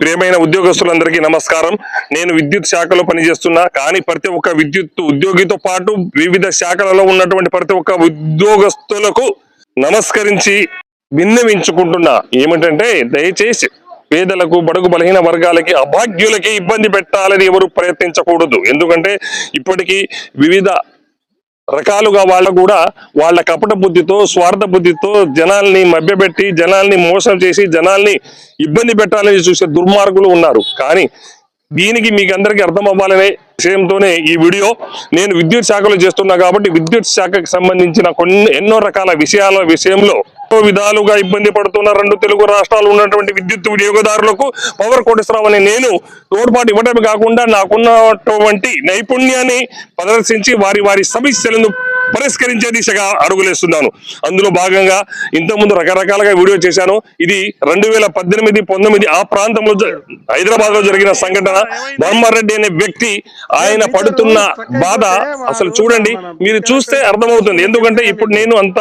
ప్రియమైన ఉద్యోగస్తులందరికీ నమస్కారం. నేను విద్యుత్ శాఖలో పనిచేస్తున్నా కానీ ప్రతి ఒక్క విద్యుత్ ఉద్యోగితో పాటు వివిధ శాఖలలో ఉన్నటువంటి ప్రతి ఒక్క ఉద్యోగస్తులకు నమస్కరించి విన్నవించుకుంటున్నా. ఏమిటంటే దయచేసి పేదలకు బడుగు బలహీన వర్గాలకి అభాగ్యులకి ఇబ్బంది పెట్టాలని ఎవరు ప్రయత్నించకూడదు. ఎందుకంటే ఇప్పటికీ వివిధ రకాలుగా వాళ్ళ కూడా వాళ్ళ కపట బుద్ధితో స్వార్థ బుద్ధితో జనాల్ని మభ్యపెట్టి జనాల్ని మోసం చేసి జనాల్ని ఇబ్బంది పెట్టాలని చూసే దుర్మార్గులు ఉన్నారు. కానీ దీనికి మీకు అందరికీ అర్థం అవ్వాలనే విషయంతోనే ఈ వీడియో నేను విద్యుత్ శాఖలో చేస్తున్నా కాబట్టి విద్యుత్ శాఖకు సంబంధించిన కొన్ని ఎన్నో రకాల విషయాల విషయంలో విధాలుగా ఇబ్బంది పడుతున్న రెండు తెలుగు రాష్ట్రాలు ఉన్నటువంటి విద్యుత్ వినియోగదారులకు పవర్ కోటేశ్వరరావు నేను తోడ్పాటు ఇవ్వడమే కాకుండా నాకున్నటువంటి నైపుణ్యాన్ని ప్రదర్శించి వారి వారి సమస్యలను పరిష్కరించే దిశగా అడుగులేస్తున్నాను. అందులో భాగంగా ఇంతకుముందు రకరకాలుగా వీడియో చేశాను. ఇది రెండు వేల పద్దెనిమిది పంతొమ్మిది ఆ ప్రాంతంలో హైదరాబాద్లో జరిగిన సంఘటన. ధర్మారెడ్డి అనే వ్యక్తి ఆయన పడుతున్న బాధ అసలు చూడండి మీరు చూస్తే అర్థమవుతుంది. ఎందుకంటే ఇప్పుడు నేను అంత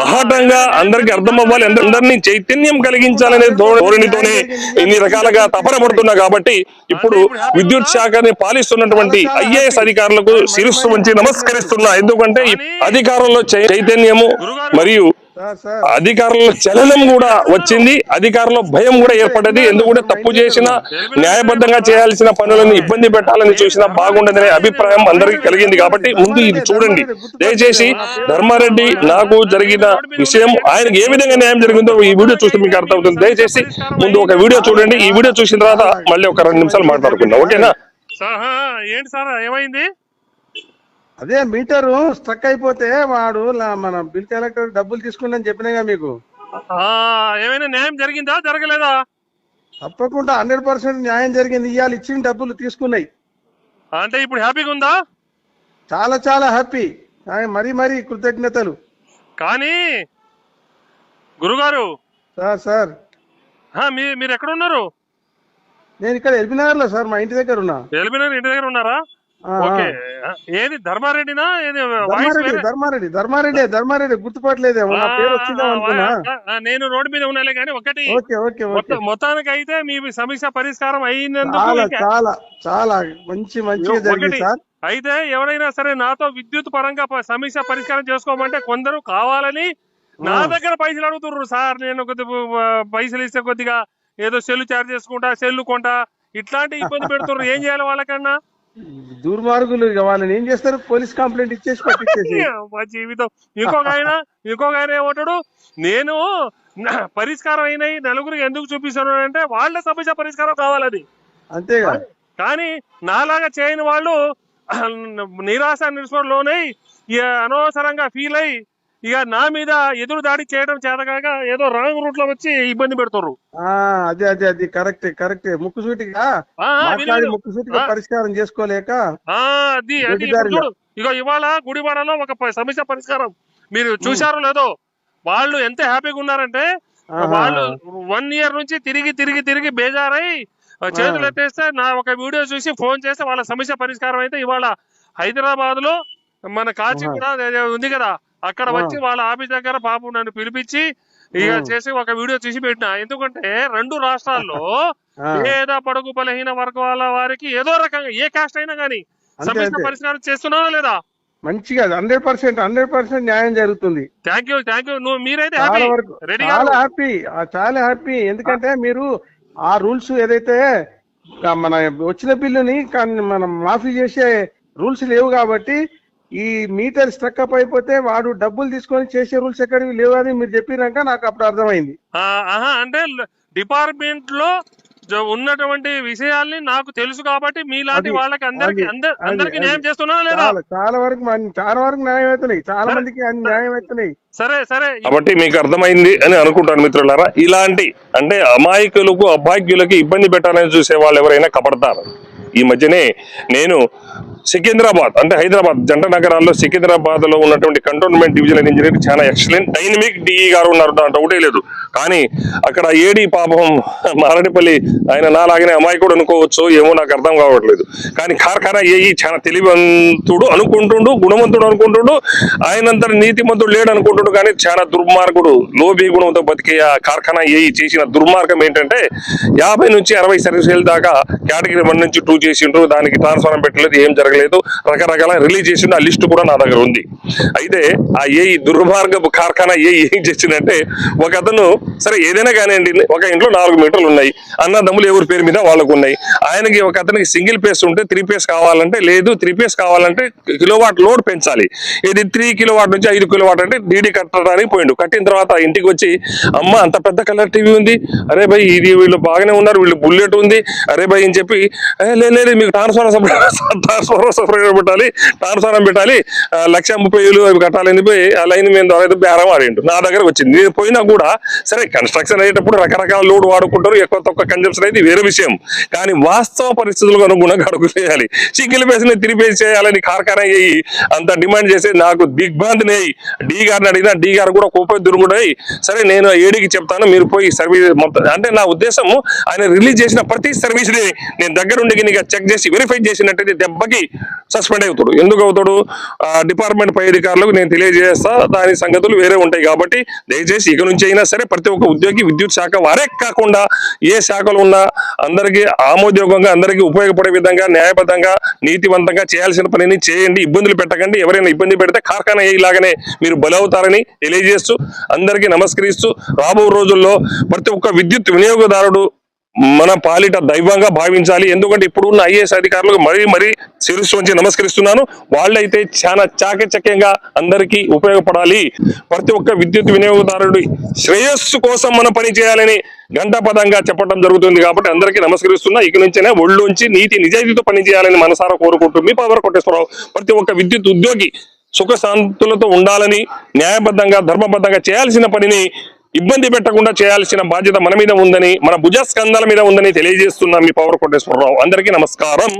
మహాటంగా అందరికి అర్థం అవ్వాలి అందరినీ చైతన్యం కలిగించాలనే ధోరణితోనే ఇన్ని రకాలుగా తపన పడుతున్నా కాబట్టి ఇప్పుడు విద్యుత్ శాఖని పాలిస్తున్నటువంటి ఐఏఎస్ అధికారులకు శిరస్సు వంచి నమస్కరిస్తున్నా. ఎందుకంటే అధికారంలో చై- చైతన్యము మరియు సార్ సార్. అధికారుల చలనం కూడా వచ్చింది. అధికారుల భయం కూడా ఏర్పడ్డది. ఎందుకంటే తప్పు చేసిన న్యాయబద్ధంగా చేయాల్సిన పనులను ఇబ్బంది పెట్టాలని చూసినా బాగుండదనే అభిప్రాయం అందరికీ కలిగింది కాబట్టి ముందు ఇది చూడండి. దయచేసి ధర్మారెడ్డి నాకు జరిగిన విషయం ఆయనకి ఏ విధంగా న్యాయం జరిగిందో ఈ వీడియో చూస్తే మీకు అర్థమవుతుంది. దయచేసి ముందు ఒక వీడియో చూడండి. ఈ వీడియో చూసిన తర్వాత మళ్ళీ ఒక రెండు నిమిషాలు మాట్లాడుకుందాం. ఓకేనా? ఏంటి సార్? ఏమైంది? అదే మీటరు స్ట్రక్ అయిపోతే వాడు మన బిల్ కలెక్టర్ డబ్బులు తీసుకుందని చెప్పినాగా మీకు. ఏమైనా న్యాయం జరిగిందా? జరగలేదా? తప్పకుండా హండ్రెడ్ పర్సెంట్ న్యాయం జరిగింది. ఇవాళ ఇచ్చిన డబ్బులు తీసుకున్నాయి. అంటే ఇప్పుడు హ్యాపీగా ఉందా? చాలా చాలా హ్యాపీ. మరీ మరీ కృతజ్ఞతలు. కానీ గురుగారు. Sir sir. మీ మీరు ఎక్కడ ఉన్నారు? నేను ఇక్కడ ఎల్బీనగర్లో సార్ మా ఇంటి దగ్గర ఉన్నా. ఎలిమినార్ ఇంటి దగ్గర ఉన్నారా. ఓకే. ఏది ధర్మారెడ్డినా? ఏది ధర్మారెడ్డి ధర్మారెడ్డి ధర్మారెడ్డి ధర్మారెడ్డి గుర్తుపట్టలేదేమో నా పేరు వచ్చిందేమో అనుకున్నా. నేను రోడ్డు మీద ఉన్నాలే కానీ ఒకటి మొత్తానికి అయితే మీ సమస్య పరిష్కారం అయినందుకు చాలా చాలా చాలా మంచి మంచిగా జరిగింది ఒకటి. సార్. అయితే ఎవరైనా సరే నాతో విద్యుత్ పరంగా సమస్య పరిష్కారం చేసుకోమంటే కొందరు కావాలని నా. దగ్గర పైసలు అడుగుతుర్రు సార్. నేను కొద్దిగా పైసలు ఇస్తే కొద్దిగా ఏదో సెల్లు చార్జ్ చేసుకుంటా సెల్లు కొంటా ఇట్లాంటి ఇబ్బంది పెడుతుర్రు. ఏం చేయాలి వాళ్ళకన్నా? దుర్మార్గులు వాళ్ళని ఏం చేస్తారు? పోలీస్ కంప్లైంట్ ఇచ్చేసి పట్టించేసి మా జీవితం. ఇంకొక ఆయన ఇంకొక ఆయన ఏమంటాడు? నేను పరిష్కారం అయినాయి నలుగురికి ఎందుకు చూపిస్తాను అంటే వాళ్ళ సమస్య పరిష్కారం కావాలని అంతేగా? కానీ నాలాగా చేయని వాళ్ళు నిరాశ నిరుసలోనై అనవసరంగా ఫీల్ అయ్యి ఇక నా మీద ఎదురు దాడి చేయడం చేతగాక ఏదో రాంగ్ రూట్లో వచ్చి ఇబ్బంది పెడుతుర్రు ఆ అదే అదే అది కరెక్టే కరెక్టే ముక్కుసూటిగా మాట్లాడి. ముక్కుసూటిగా. పరిష్కారం చేసుకోలేక ఆ, అది అది ఇగో ఇవాళ గుడివాడలో ఒక సమస్య పరిష్కారం మీరు చూశారో లేదో వాళ్ళు ఎంత హ్యాపీగా ఉన్నారంటే. వాళ్ళు వన్ ఇయర్ నుంచి తిరిగి తిరిగి తిరిగి బేజారై చేతులు. ఎత్తేస్తే నా ఒక వీడియో చూసి ఫోన్ చేస్తే వాళ్ళ సమస్య పరిష్కారం అయితే ఇవాళ హైదరాబాద్లో మన కాచి. కూడా ఉంది కదా అక్కడ. వచ్చి వాళ్ళ ఆఫీస్ దగ్గర పాపం నన్ను పిలిపించి ఇక. చేసి ఒక వీడియో తీసి పెట్టిన. ఎందుకంటే రెండు రాష్ట్రాల్లో పేద పడుగు బలహీన వర్గాల వారికి ఏదో రకంగా ఏ కాస్ట్ అయినా గానీ సమస్య పరిష్కారం చేస్తున్నారా లేదా? మంచిగా హండ్రెడ్ పర్సెంట్ హండ్రెడ్ పర్సెంట్ న్యాయం జరుగుతుంది. థ్యాంక్ యూ థ్యాంక్ యూ నువ్వు మీరైతే చాలా హ్యాపీ చాలా హ్యాపీ చాలా హ్యాపీ ఎందుకంటే మీరు ఆ రూల్స్ ఏదైతే మన వచ్చిన బిల్లుని కానీ మనం మాఫీ చేసే రూల్స్ లేవు కాబట్టి ఈ మీటర్ స్ట్రక్ అప్ అయిపోతే వాడు డబ్బులు తీసుకొని చేసే రూల్స్ ఎక్కడివి లేవు అని మీరు చెప్పినాక నాకు అప్పుడు అర్థమైంది. అంటే డిపార్ట్మెంట్లో ఉన్నటువంటి విషయాల్ని నాకు తెలుసు కాబట్టి మీలాంటి వాళ్ళకి అందరికి అది, అందరి- అది, అందరికి అది. న్యాయం చేస్తున్నా లేదా? చాలా చాలా వరకు చాలా వరకు న్యాయం అవుతున్నాయి. చాలా మందికి అన్ని న్యాయం అవుతున్నాయి. సరే సరే. కాబట్టి మీకు అర్థమైంది అని అనుకుంటాను మిత్రులారా. ఇలాంటి అంటే అమాయకులకు అభాగ్యులకి ఇబ్బంది పెట్టాలని చూసే వాళ్ళు ఎవరైనా కపడతారు ఈ మధ్యనే నేను సికింద్రాబాద్ అంటే హైదరాబాద్ జంట నగరాల్లో సికింద్రాబాద్లో ఉన్నటువంటి కంటోన్మెంట్ డివిజనల్ ఇంజనీర్ చాలా ఎక్సలెంట్ డైనమిక్ డిఈ గారు ఉన్నారు దాంట్లో ఒకటే లేదు. కానీ అక్కడ ఏడి పాపం మారడిపల్లి ఆయన నాలాగనే అమాయకుడు అనుకోవచ్చు ఏమో నాకు అర్థం కావట్లేదు. కానీ కార్ఖానా ఏఈ చాలా తెలివంతుడు అనుకుంటుండు గుణవంతుడు అనుకుంటుండు ఆయనంత నీతిమంతుడు లేడు అనుకుంటుండు కానీ చాలా దుర్మార్గుడు లోబీ గుణంతో బతికే ఆ కార్ఖానా ఏఈ చేసిన దుర్మార్గం ఏంటంటే యాభై నుంచి అరవై సర్వీసుల దాకా కేటగిరీ వన్ నుంచి టూ చేసిండ్రు దానికి ట్రాన్స్ఫారం పెట్టలేదు ఏం జరగలేదు. రకరకాల రిలీజ్ చేసింది ఆ లిస్టు కూడా నా దగ్గర ఉంది. అయితే ఆ ఏ దుర్మార్గపు కార్ఖానా ఏ ఏం చేసిందంటే ఒక అతను సరే ఏదైనా కానివ్వండి ఒక ఇంట్లో నాలుగు మీటర్లు ఉన్నాయి. అన్నదమ్ములు ఎవరి పేరు మీద వాళ్ళకు ఉన్నాయి. ఆయనకి ఒక అతనికి సింగిల్ పేస్ ఉంటే త్రీ పేస్ కావాలంటే లేదు. త్రీ పేస్ కావాలంటే కిలోవాట్ లోడ్ పెంచాలి. ఇది త్రీ కిలోవాట్ నుంచి ఐదు కిలోవాట్ అంటే డీడీ కట్టడానికి పోయిండు. కట్టిన తర్వాత ఇంటికి వచ్చి అమ్మ అంత పెద్ద కలర్ టీవీ ఉంది. అరే భయ్ ఇది వీళ్ళు బాగానే ఉన్నారు. వీళ్ళు బుల్లెట్ ఉంది. అరే భయ్ అని చెప్పి లేదు మీకు ట్రాన్స్ఫారం సపరేట్ సపరేట్ పెట్టాలి టార్సారం పెట్టాలి లక్ష ముప్పై వేలు అవి కట్టాలని పోయి ఆ లైన్ మీద ద్వారా బేరం ఆడిండు నా దగ్గర వచ్చింది. నేను పోయినా కూడా సరే కన్స్ట్రక్షన్ అయ్యేటప్పుడు రకరకాల లోడ్ వాడుకుంటారు ఎక్కువ తక్కువ కన్జంప్షన్ అయితే వేరే విషయం. కానీ వాస్తవ పరిస్థితులకు అనుగుణంగా అడుగు చేయాలి సింగిల్ బేస్ని చేయాలని కార్ఖానా అయ్యి అంత డిమాండ్ చేసి నాకు దిగ్భ్రాంతిని అయ్యి డీ గారిని అడిగినా డీ గారు కూడా కోపం దురుగుడయి సరే నేను ఏడికి చెప్తాను మీరు పోయి సర్వీస్ మొత్తం అంటే నా ఉద్దేశం ఆయన రిలీజ్ చేసిన ప్రతి సర్వీస్ని నేను దగ్గరుండి గినిగా చెక్ చేసి వెరిఫై చేసినట్టయితే దెబ్బకి సస్పెండ్ అవుతాడు. ఎందుకు అవుతాడు? డిపార్ట్మెంట్ పై అధికారులకు నేను తెలియజేస్తా దాని సంగతులు వేరే ఉంటాయి కాబట్టి దయచేసి ఇక నుంచి అయినా సరే ప్రతి ఒక్క ఉద్యోగి విద్యుత్ శాఖ వారే కాకుండా ఏ శాఖలు ఉన్నా అందరికీ ఆమోద్యోగంగా అందరికీ ఉపయోగపడే విధంగా న్యాయబద్ధంగా నీతివంతంగా చేయాల్సిన పనిని చేయండి. ఇబ్బందులు పెట్టకండి. ఎవరైనా ఇబ్బంది పెడితే కార్ఖానా ఇలాగనే మీరు బలవుతారని తెలియజేస్తూ అందరికీ నమస్కరిస్తూ రాబో రోజుల్లో ప్రతి ఒక్క విద్యుత్ వినియోగదారుడు మన పాలిట దైవంగా భావించాలి. ఎందుకంటే ఇప్పుడు ఉన్న ఐఏఎస్ అధికారులకు మరీ మరీ శిరస్సు వంచి నమస్కరిస్తున్నాను. వాళ్ళైతే చాలా చాకచక్యంగా అందరికీ ఉపయోగపడాలి. ప్రతి ఒక్క విద్యుత్ వినియోగదారుడి శ్రేయస్సు కోసం మనం పని చేయాలని గంటాపదంగా చెప్పడం జరుగుతుంది కాబట్టి అందరికీ నమస్కరిస్తున్నా. ఇక నుంచైనా ఒళ్ళుంచి నీతి నిజాయితీతో పని చేయాలని మనసారా కోరుకుంటూ మీ పవర్ కొట్టేశ్వరరావు ప్రతి ఒక్క విద్యుత్ ఉద్యోగి సుఖ శాంతులతో ఉండాలని న్యాయబద్ధంగా ధర్మబద్ధంగా చేయాల్సిన పనిని ఇబ్బంది పెట్టకుండా చేయాల్సిన బాధ్యత మన మీద ఉందని మన భుజస్కంధాల మీద ఉందని తెలియజేస్తున్నాం మీ పవర్ కోటేశ్వరరావు అందరికీ నమస్కారం.